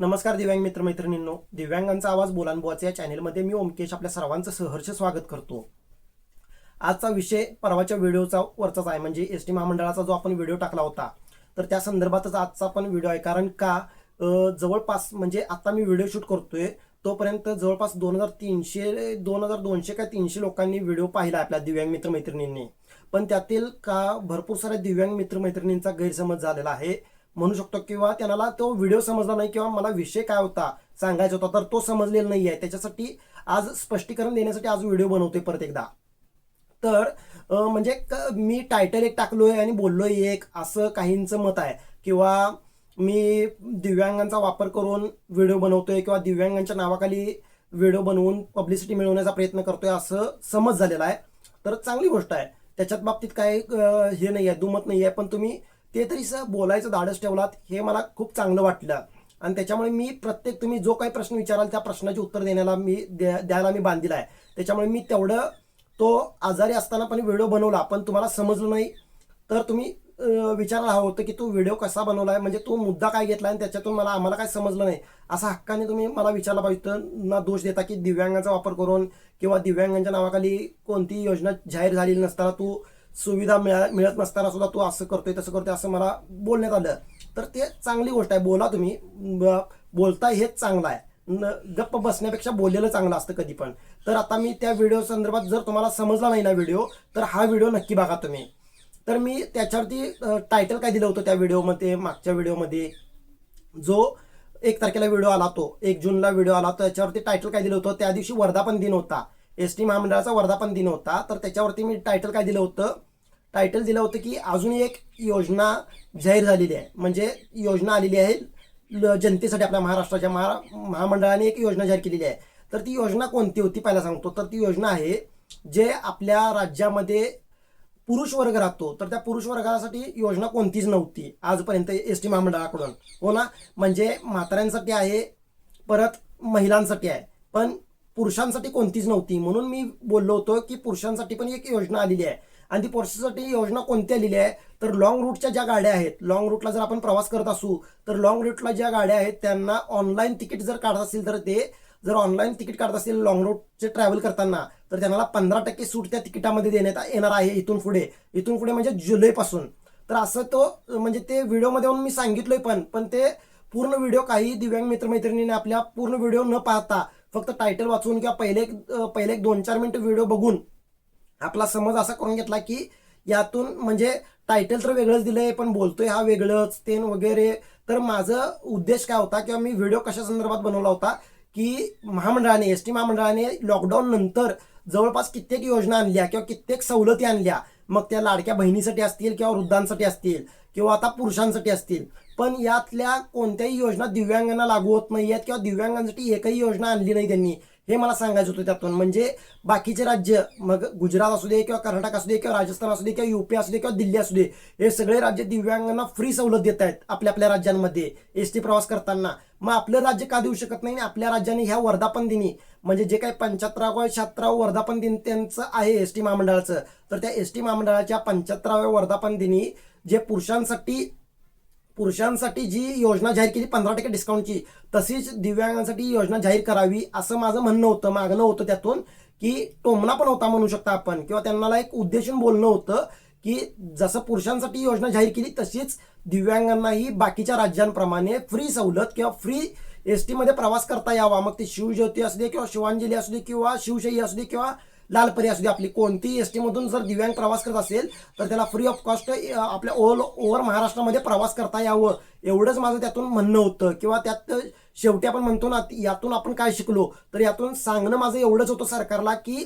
नमस्कार दिव्यांग मित्र मैत्रिणींनो दिव्यांगांचा आवाज बोलानबुवाचे या चॅनेलमध्ये मी ओमकेश आपल्या सर्वांचं सहर्ष स्वागत करतो. आजचा विषय परवाच्या व्हिडिओचा वरचाच आहे म्हणजे एस टी महामंडळाचा जो आपण व्हिडिओ टाकला होता. तर त्या संदर्भातच आजचा पण व्हिडिओ आहे कारण का जवळपास म्हणजे आता मी व्हिडिओ शूट करतोय तोपर्यंत जवळपास दोन हजार तीनशे दोन हजार दोनशे काय तीनशे लोकांनी व्हिडिओ पाहिला आपल्या दिव्यांग मित्रमैत्रिणींनी. पण त्यातील का भरपूर साऱ्या दिव्यांग मित्रमैत्रिणींचा गैरसमज झालेला आहे. म्हणू शकतो किंवा त्यांना तो व्हिडिओ समजला नाही किंवा मला विषय काय होता सांगायचा होता तर तो समजलेला नाही आहे त्याच्यासाठी आज स्पष्टीकरण देण्यासाठी आज व्हिडिओ बनवतोय परत एकदा. तर म्हणजे क- मी टायटल एक टाकलोय आणि बोललोय एक असं काहींचं मत आहे. किंवा मी दिव्यांगांचा वापर करून व्हिडिओ बनवतोय किंवा दिव्यांगांच्या नावाखाली व्हिडिओ बनवून पब्लिसिटी मिळवण्याचा प्रयत्न करतोय असं समज झालेला आहे. तर चांगली गोष्ट आहे. त्याच्यात बाबतीत काय हे नाही आहे दुमत नाही आहे पण तुम्ही ते तरी स बोलायचं धाडस ठेवलात हे मला खूप चांगलं वाटलं. आणि त्याच्यामुळे मी प्रत्येक तुम्ही जो काही प्रश्न विचाराल त्या प्रश्नाचे उत्तर देण्याला मी द्या- द्यायला मी बांधील आहे. त्याच्यामुळे मी तेवढं तो आजारी असताना पण व्हिडिओ बनवला पण तुम्हाला समजलं नाही. तर तुम्ही विचारायला हवं होतं की तू व्हिडिओ कसा बनवला आहे म्हणजे तू मुद्दा काय घेतला आणि त्याच्यातून मला आम्हाला काय समजलं नाही. असा हक्काने तुम्ही मला विचारला पाहिजे ना दोष देता की दिव्यांगाचा वापर करून किंवा दिव्यांगांच्या नावाखाली कोणतीही योजना जाहीर झालेली नसताना तू सुविधा मिळा मिळत नसताना सुद्धा तू असं करतोय तसं करतोय असं मला बोलण्यात आलं. तर ते चांगली गोष्ट आहे. बोला तुम्ही. बोलता हेच चांगलं आहे. न गप्प बसण्यापेक्षा बोललेलं चांगलं असतं कधी पण. तर आता मी त्या व्हिडिओ संदर्भात जर तुम्हाला समजला नाही ना व्हिडिओ तर हा व्हिडिओ नक्की बघा तुम्ही. तर मी त्याच्यावरती टायटल काय दिलं होतं त्या व्हिडिओमध्ये मागच्या व्हिडिओमध्ये जो एक तारखेला व्हिडिओ आला तो. एक जूनला व्हिडिओ आला. तो त्याच्यावरती टायटल काय दिलं होतं? त्या दिवशी वर्धापन दिन होता. एस टी महामंडळाचा वर्धापन दिन होता. तर त्याच्यावरती मी टायटल काय दिलं होतं? टायटल दिलं होतं की अजून एक योजना जाहीर झालेली आहे. म्हणजे योजना आलेली आहे ल- जनतेसाठी आपल्या महाराष्ट्राच्या महा महामंडळाने एक योजना जाहीर केलेली आहे. तर ती योजना कोणती होती पहिला सांगतो. तर ती योजना आहे जे आपल्या राज्यामध्ये पुरुष वर्ग राहतो. तर त्या पुरुष वर्गासाठी योजना कोणतीच नव्हती आजपर्यंत एस टी महामंडळाकडून. हो ना? म्हणजे म्हाताऱ्यांसाठी आहे परत महिलांसाठी आहे. पण पुरुषांसाठी कोणतीच नव्हती. म्हणून मी बोललो होतो की पुरुषांसाठी पण एक योजना आलेली आहे. आणि ती पुरुषांसाठी योजना कोणत्या आलेली आहे? तर लॉंग रूटच्या ज्या गाड्या आहेत लॉंग रूटला जर आपण प्रवास करत असू तर लॉंग रूटला ज्या गाड्या आहेत त्यांना ऑनलाईन तिकीट जर काढत असतील तर ते जर ऑनलाईन तिकीट काढत असतील लॉंग रूटचे ट्रॅव्हल करताना तर त्यांना पंधरा टक्के सूट त्या तिकिटामध्ये देण्यात येणार आहे इथून पुढे. इथून पुढे म्हणजे जुलैपासून तर असं तो म्हणजे ते व्हिडिओमध्ये येऊन मी सांगितलोय पण पण ते पूर्ण व्हिडिओ काही दिव्यांग मित्रमैत्रिणीने आपल्या पूर्ण व्हिडिओ न पाहता फक्त टायटल वाचून किंवा पहिले एक पहिले एक दोन चार मिनटं व्हिडिओ बघून आपला समज असा करून घेतला की यातून म्हणजे टायटल तर वेगळंच दिलंय पण बोलतोय हा वेगळंच ते वगैरे. तर माझं उद्देश काय होता किंवा मी व्हिडिओ कशा संदर्भात बनवला होता की महामंडळाने एस टी महामंडळाने लॉकडाऊन नंतर जवळपास कित्येक योजना आणल्या किंवा कित्येक सवलती आणल्या. मग त्या लाडक्या बहिणीसाठी असतील किंवा वृद्धांसाठी असतील किंवा आता पुरुषांसाठी असतील. पण यातल्या कोणत्याही योजना दिव्यांगांना लागू होत नाही आहेत किंवा दिव्यांगांसाठी एकही योजना आणली नाही त्यांनी. हे मला सांगायचं होतं त्यातून. म्हणजे बाकीचे राज्य मग गुजरात असू दे किंवा कर्नाटक असू दे किंवा राजस्थान असू दे किंवा युपी असू दे किंवा दिल्ली असू दे हे सगळे राज्य दिव्यांगांना फ्री सवलत देत आहेत आपल्या आपल्या राज्यांमध्ये. एस टी प्रवास करताना. मग आपलं राज्य का देऊ शकत नाही? आणि आपल्या राज्याने ह्या वर्धापन दिनी म्हणजे जे काही पंच्याहत्तराव्या शहात्तरावं वर्धापन दिन त्यांचं आहे एस टी महामंडळाचं. तर त्या एस टी महामंडळाच्या पंच्याहत्तराव्या वर्धापन दिनी जे पुरुषांसाठी पुरुषांसाठी जी योजना जाहीर केली पंधरा टक्के डिस्काउंटची तशीच दिव्यांगांसाठी ही योजना जाहीर करावी असं माझं म्हणणं होतं मागणं होतं त्यातून की टोमणा पण होता म्हणू शकता आपण किंवा त्यांना एक उद्देशून बोलणं होतं की जसं पुरुषांसाठी योजना जाहीर केली तशीच दिव्यांगांनाही बाकीच्या राज्यांप्रमाणे फ्री सवलत किंवा फ्री एस टीमध्ये प्रवास करता यावा. मग ती शिवज्योती असू दे किंवा शिवांजली असू दे किंवा शिवशाही असू दे किंवा लालपरी असू दे आपली कोणतीही एस टीमधून जर दिव्यांग प्रवास करत असेल तर त्याला फ्री ऑफ कॉस्ट आपल्या ऑल ओव्हर महाराष्ट्रामध्ये प्रवास करता यावं. एवढंच माझं त्यातून म्हणणं होतं. किंवा त्यात शेवटी आपण म्हणतो ना यातून आपण काय शिकलो? तर यातून सांगणं माझं एवढंच होतं सरकारला की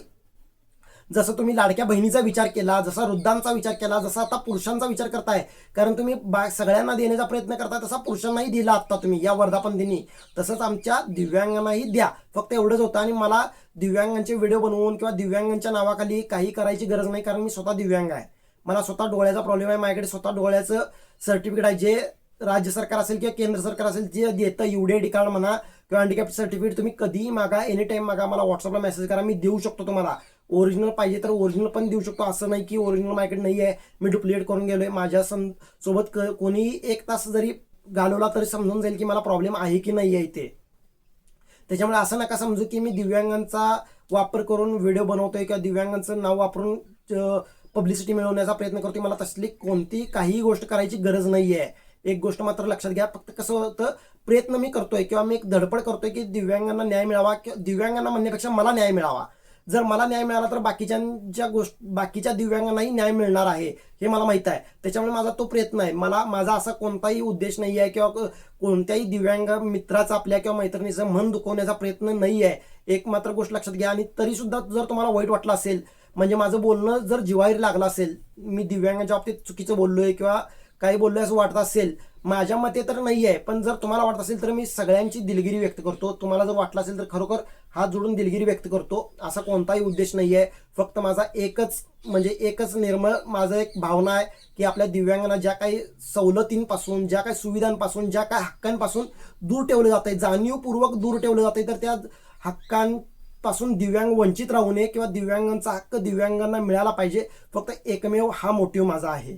जसं तुम्ही लाडक्या बहिणीचा विचार केला जसा वृद्धांचा विचार केला जसा आता पुरुषांचा विचार करताय. कारण तुम्ही बा सगळ्यांना देण्याचा प्रयत्न करताय तसा पुरुषांनाही दिला आता तुम्ही या वर्धापन दिनी तसंच आमच्या दिव्यांगांनाही द्या. फक्त एवढंच होतं आणि मला दिव्यांगांचे व्हिडिओ बनवून किंवा दिव्यांगांच्या नावाखाली काही करायची गरज नाही कारण मी स्वतः दिव्यांग आहे. मला स्वतः डोळ्याचा प्रॉब्लेम आहे माझ्याकडे स्वतः डोळ्याचं सर्टिफिकेट आहे जे राज्य सरकार असेल किंवा केंद्र सरकार असेल जे देतं युडीआयडी कार्ड म्हणा किंवा हँडिकॅप सर्टिफिकेट तुम्ही कधीही मागा एनी टाईम मागा मला व्हॉट्सअपला मेसेज करा मी देऊ शकतो तुम्हाला. ओरिजिनल पाहिजे तर ओरिजिनल पण देऊ शकतो. असं नाही की ओरिजिनल माझ्याकडे नाही आहे मी डुप्लिकेट करून गेलोय. माझ्या सं सोबत क- कोणीही एक तास जरी घालवला तरी समजून जाईल की मला प्रॉब्लेम आहे की नाही आहे ते त्याच्यामुळे असं नका समजू की मी दिव्यांगांचा वापर करून व्हिडिओ बनवतोय किंवा दिव्यांगांचं नाव वापरून पब्लिसिटी मिळवण्याचा प्रयत्न करतोय. मला तसली कोणती काही गोष्ट करायची गरज नाही आहे एक गोष्ट मात्र लक्षात घ्या. फक्त कसं होतं प्रयत्न मी करतोय किंवा मी एक धडपड करतोय की दिव्यांगांना न्याय मिळावा किंवा दिव्यांगांना म्हणण्यापेक्षा मला न्याय मिळावा. जर मला न्याय मिळाला तर बाकीच्यांच्या गोष्ट बाकीच्या दिव्यांगांनाही न्याय मिळणार आहे हे मला माहीत आहे. त्याच्यामुळे माझा तो प्रयत्न आहे. मला माझा असा कोणताही उद्देश नाही आहे किंवा क- कोणत्याही दिव्यांग मित्राचा आपल्या किंवा मैत्रिणीचं मन दुखवण्याचा प्रयत्न नाही आहे. एक मात्र गोष्ट लक्षात घ्या आणि तरी सुद्धा जर तुम्हाला वाईट वाटलं असेल म्हणजे माझं बोलणं जर जिवारी लागलं असेल मी दिव्यांगाच्या बाबतीत चुकीचं बोललोय किंवा काही बोललो असं वाटत असेल. माझ्या मते तर नाही आहे पण जर तुम्हाला वाटत असेल तर मी सगळ्यांची दिलगिरी व्यक्त करतो. तुम्हाला जर वाटलं असेल तर खरोखर हात जोडून दिलगिरी व्यक्त करतो. असा कोणताही उद्देश नाही आहे फक्त माझा एकच म्हणजे एकच निर्मळ माझं एक भावना आहे की आपल्या दिव्यांगांना ज्या काही सवलतींपासून ज्या काही सुविधांपासून ज्या काही हक्कांपासून दूर ठेवलं जात आहे जाणीवपूर्वक दूर ठेवलं जात आहे तर त्या हक्कांपासून दिव्यांग वंचित राहू नये किंवा दिव्यांगांचा हक्क दिव्यांगांना मिळाला पाहिजे. फक्त एकमेव हा मोटिव्ह माझा आहे.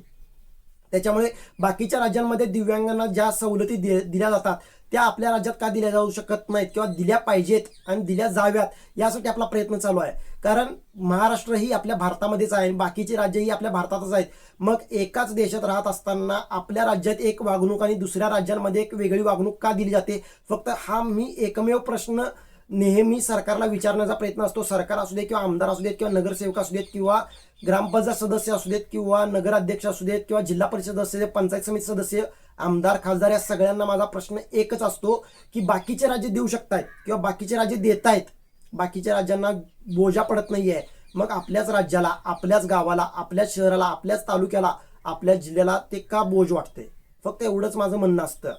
त्याच्यामुळे बाकीच्या राज्यांमध्ये दिव्यांगांना ज्या सवलती दि- दिल्या जातात त्या आपल्या राज्यात का दिल्या जाऊ शकत नाहीत किंवा दिल्या पाहिजेत आणि दिल्या जाव्यात यासाठी आपला प्रयत्न चालू आहे. कारण महाराष्ट्र ही आपल्या भारतामध्येच आहे आणि बाकीची राज्यही आपल्या भारतातच आहेत. मग एकाच देशात राहत असताना आपल्या राज्यात एक वागणूक आणि दुसऱ्या राज्यांमध्ये एक वेगळी वागणूक का दिली जाते? फक्त हा मी एकमेव प्रश्न नेहमी सरकारला विचारण्याचा प्रयत्न असतो. सरकार असू देत किंवा आमदार असू देत किंवा नगरसेवक असू देत किंवा ग्रामपंचायत सदस्य असू देत किंवा नगराध्यक्ष असू देत किंवा जिल्हा परिषद सदस्य पंचायत समिती सदस्य आमदार खासदार या सगळ्यांना माझा प्रश्न एकच असतो की बाकीचे राज्य देऊ शकतायत किंवा बाकीचे राज्य देत आहेत बाकीच्या राज्यांना बोजा पडत नाहीये. मग आपल्याच राज्याला आपल्याच गावाला आपल्याच शहराला आपल्याच तालुक्याला आपल्या जिल्ह्याला ते का बोज वाटते फक्त एवढंच माझं म्हणणं असतं.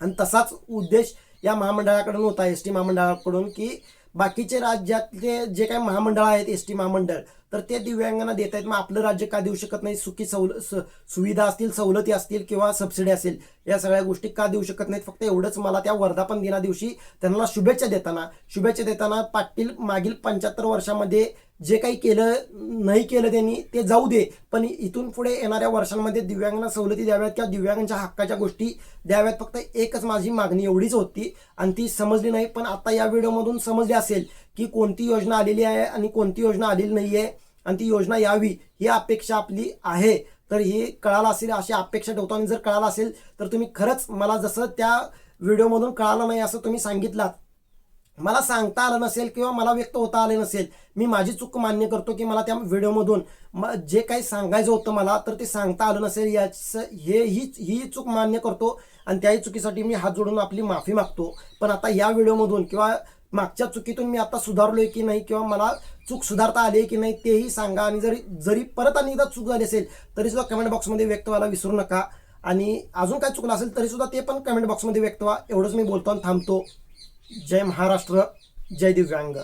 आणि तसाच उद्देश या महामंडळाकडून होता एस टी महामंडळाकडून की बाकीचे राज्यातले जे काही महामंडळ आहेत एस टी महामंडळ तर ते दिव्यांगांना देत आहेत. मग आपलं राज्य का देऊ शकत नाही? सुखी सवल स- सुविधा असतील सवलती असतील किंवा सबसिडी असेल या सगळ्या गोष्टी का देऊ शकत नाहीत? फक्त एवढंच मला त्या वर्धापन दिना दिवशी त्यांना शुभेच्छा देताना शुभेच्छा देताना पाटील मागील पंच्याहत्तर वर्षामध्ये जे काही केलं नाही केलं त्यांनी ते जाऊ दे. पण इथून पुढे येणाऱ्या वर्षांमध्ये दिव्यांगांना सवलती द्याव्यात किंवा दिव्यांगांच्या हक्काच्या गोष्टी द्याव्यात? फक्त एकच माझी मागणी एवढीच होती आणि ती समजली नाही. पण आता या व्हिडिओमधून समजली असेल की कोणती योजना आलेली आहे आणि कोणती योजना आलेली नाही आहे आणि ती योजना यावी ही अपेक्षा आपली आहे. तर ही कळालं असेल अशी अपेक्षा ठेवतो आणि जर कळालं असेल तर तुम्ही खरंच मला जसं त्या व्हिडिओमधून कळालं नाही असं तुम्ही सांगितलात. मला सांगता आलं नसेल किंवा मला व्यक्त होता आले नसेल मी माझी चूक मान्य करतो की मला त्या व्हिडिओमधून म- जे काही सांगायचं होतं मला तर ते सांगता आलं नसेल याचं हे ही ही चूक मान्य करतो आणि त्याही चुकीसाठी मी हात जोडून आपली माफी मागतो. पण आता या व्हिडिओमधून किंवा मागच्या चुकीतून मी आता सुधारलोय की नाही किंवा मला चूक सुधारता आली आहे की नाही तेही सांगा. आणि जरी जरी परत आणि एकदा चूक झाली असेल तरी सुद्धा कमेंट बॉक्समध्ये व्यक्त व्हायला विसरू नका. आणि अजून काय चुकलं असेल तरी सुद्धा ते पण कमेंट बॉक्समध्ये व्यक्त व्हा. एवढंच मी बोलतो आणि थांबतो. जय महाराष्ट्र जय दिव्यांग.